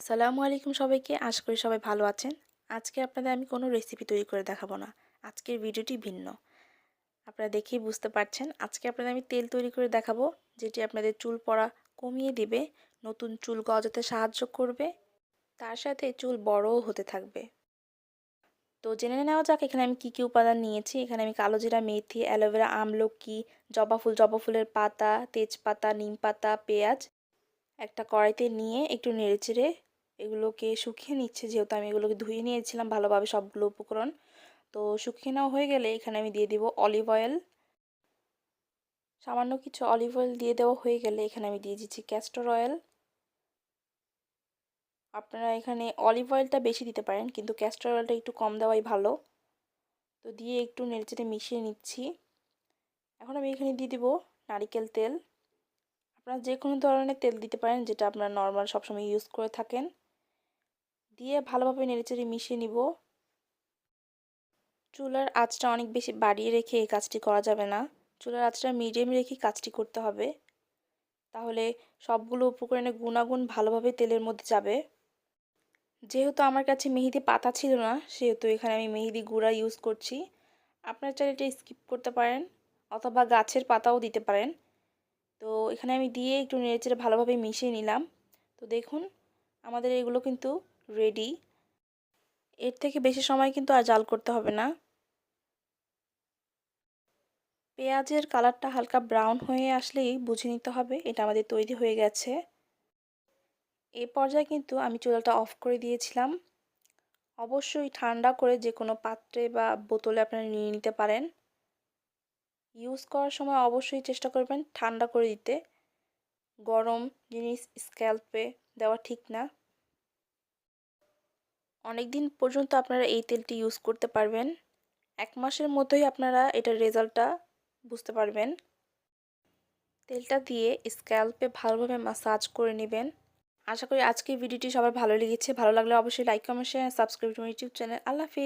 আসসালামু আলাইকুম সবাইকে। আশা করি সবাই ভালো আছেন। আজকে আপনাদের আমি কোনো রেসিপি তৈরি করে দেখাবো না। আজকের ভিডিওটি ভিন্ন। আপনারা দেখেই বুঝতে পারছেন। আজকে আপনাদের আমি তেল তৈরি করে দেখাবো, যেটি আপনাদের চুল পড়া কমিয়ে দিবে, নতুন চুল গজাতে সাহায্য করবে, তার সাথে চুল বড়ও হতে থাকবে। তো জেনে নেওয়া যাক, এখানে আমি কী কী উপাদান নিয়েছি। এখানে আমি কালো জিরা, মেথি অ্যালোভেরা আমলকি, জবা ফুল, জবা ফুলের পাতা, তেজপাতা, নিম পাতা, পেঁয়াজ একটা কড়াইতে নিয়ে একটু নেড়েচেড়ে এগুলোকে শুকিয়ে নিচ্ছে, যেহেতু আমি এগুলোকে ধুয়ে নিয়েছিলাম ভালোভাবে সবগুলো উপকরণ। তো শুকিয়ে নেওয়া হয়ে গেলে এখানে আমি দিয়ে দিব অলিভ অয়েল সামান্য কিছু অলিভ অয়েল দিয়ে দেওয়া হয়ে গেলে এখানে আমি দিয়ে দিচ্ছি ক্যাস্টর অয়েল আপনারা এখানে অলিভ অয়েলটা বেশি দিতে পারেন, কিন্তু ক্যাস্টর অয়েলটা একটু কম দেওয়াই ভালো। তো দিয়ে একটু নেড়েচেড়ে মিশিয়ে নিচ্ছি। এখন আমি এখানে দিয়ে দিব নারিকেল তেল। আপনারা যে কোনো ধরনের তেল দিতে পারেন, যেটা আপনারা নর্মাল সবসময় ইউজ করে থাকেন। দিয়ে ভালোভাবে নেড়েচেড়ে মিশিয়ে নিব। চুলার আঁচটা অনেক বেশি বাড়িয়ে রেখে এই কাজটি করা যাবে না। চুলার আঁচটা মিডিয়াম রেখে কাজটি করতে হবে। তাহলে সবগুলো উপকরণের গুণাগুণ ভালোভাবে তেলের মধ্যে যাবে। যেহেতু আমার কাছে মেহেদি পাতা ছিল না, সেহেতু এখানে আমি মেহেদি গুঁড়া ইউজ করছি। আপনার চাইলে এটা স্কিপ করতে পারেন অথবা গাছের পাতাও দিতে পারেন। তো এখানে আমি দিয়ে একটু নেড়েচেড়ে ভালোভাবে মিশিয়ে নিলাম। তো দেখুন, আমাদের এগুলো কিন্তু রেডি এর থেকে বেশি সময় কিন্তু আর জাল করতে হবে না। পেঁয়াজের কালারটা হালকা ব্রাউন হয়ে আসলেই বুঝে নিতে হবে, এটা আমাদের তৈরি হয়ে গেছে। এ পর্যায়ে কিন্তু আমি চুলাটা অফ করে দিয়েছিলাম। অবশ্যই ঠান্ডা করে যে কোনো পাত্রে বা বোতলে আপনারা নিয়ে নিতে পারেন। ইউজ করার সময় অবশ্যই চেষ্টা করবেন ঠান্ডা করে দিতে। গরম জিনিস স্ক্যাল্পে দেওয়া ঠিক না। অনেক দিন পর্যন্ত আপনারা এই তেলটি ইউজ করতে পারবেন। এক মাসের মধ্যেই আপনারা এটার রেজাল্টটা বুঝতে পারবেন। তেলটা দিয়ে স্ক্যাল্পে ভালোভাবে মাসাজ করে নেবেন। আশা করি আজকে ভিডিওটি সবার ভালো লেগেছে। ভালো লাগলে অবশ্যই like comment share subscribe YouTube channel আল্লাহ হাফিজ।